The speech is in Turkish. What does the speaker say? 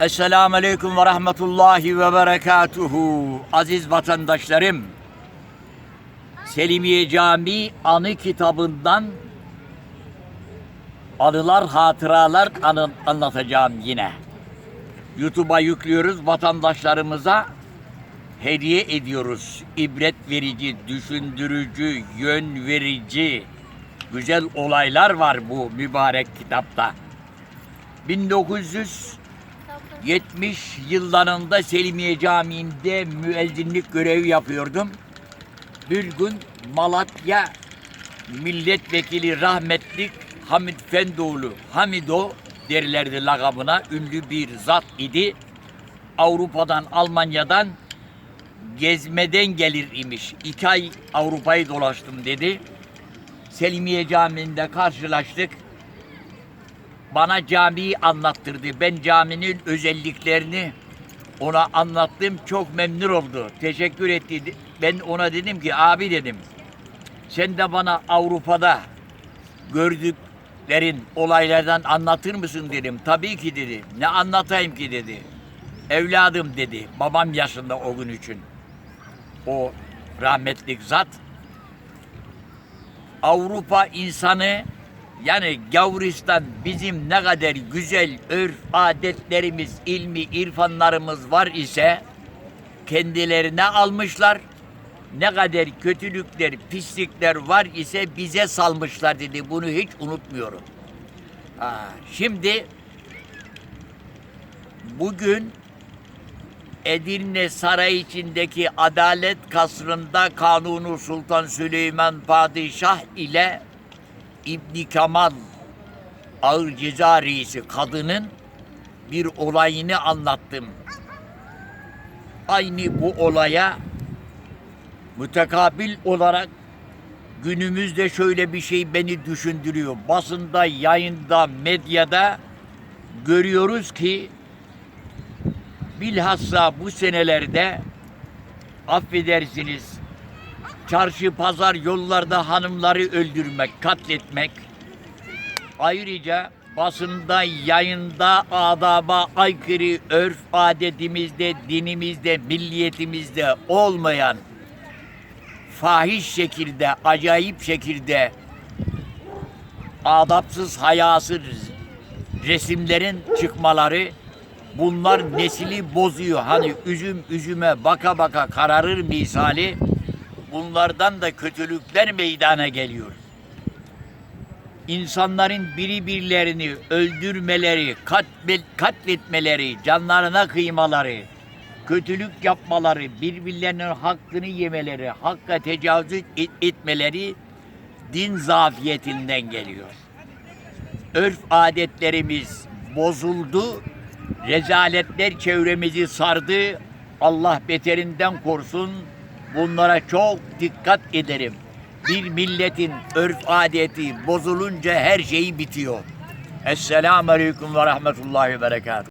Esselamu Aleyküm ve Rahmetullahi ve Berekatuhu. Aziz vatandaşlarım, Selimiye Camii anı kitabından anılar, hatıralar anı, anlatacağım yine. YouTube'a yüklüyoruz, vatandaşlarımıza hediye ediyoruz. İbret verici, düşündürücü, yön verici, güzel olaylar var bu mübarek kitapta. 1970 yıllarında Selimiye Camii'nde müezzinlik görevi yapıyordum. Bir gün Malatya milletvekili rahmetlik Hamit Fendoğlu, Hamido derlerdi lakabına ünlü bir zat idi. Avrupa'dan, Almanya'dan gezmeden gelir imiş. İki ay Avrupa'yı dolaştım dedi. Selimiye Camii'nde karşılaştık bana camiyi anlattırdı. Ben caminin özelliklerini ona anlattım. Çok memnun oldu. Teşekkür etti. Ben ona dedim ki abi dedim. Sen de bana Avrupa'da gördüklerin olaylardan anlatır mısın dedim. Tabii ki dedi. Ne anlatayım ki dedi. Evladım dedi. Babam yaşında o gün için. O rahmetlik zat. Avrupa insanı yani Gavristan bizim ne kadar güzel örf adetlerimiz, ilmi, irfanlarımız var ise kendilerine almışlar. Ne kadar kötülükler, pislikler var ise bize salmışlar dedi. Bunu hiç unutmuyorum. Ha, şimdi bugün Edirne Sarayı içindeki Adalet Kasrı'nda Kanuni Sultan Süleyman Padişah ile İbni Kemal Ağır Ceza Reisi kadının bir olayını anlattım. Aynı bu olaya mütekabil olarak günümüzde şöyle bir şey beni düşündürüyor. Basında, yayında, medyada görüyoruz ki bilhassa bu senelerde affedersiniz çarşı pazar yollarda hanımları öldürmek, katletmek ayrıca basında, yayında, adaba aykırı örf adetimizde, dinimizde, milliyetimizde olmayan fahiş şekilde, acayip şekilde adapsız, hayasız resimlerin çıkmaları bunlar nesili bozuyor. Hani üzüm üzüme baka baka kararır misali bunlardan da kötülükler meydana geliyor. İnsanların birbirlerini öldürmeleri, katlet, katletmeleri, canlarına kıymaları, kötülük yapmaları, birbirlerinin hakkını yemeleri, hakka tecavüz et- etmeleri din zafiyetinden geliyor. Örf adetlerimiz bozuldu, rezaletler çevremizi sardı. Allah beterinden korusun. Bunlara çok dikkat ederim. Bir milletin örf adeti bozulunca her şeyi bitiyor. Esselamu Aleyküm ve Rahmetullahi ve Berekatuhu.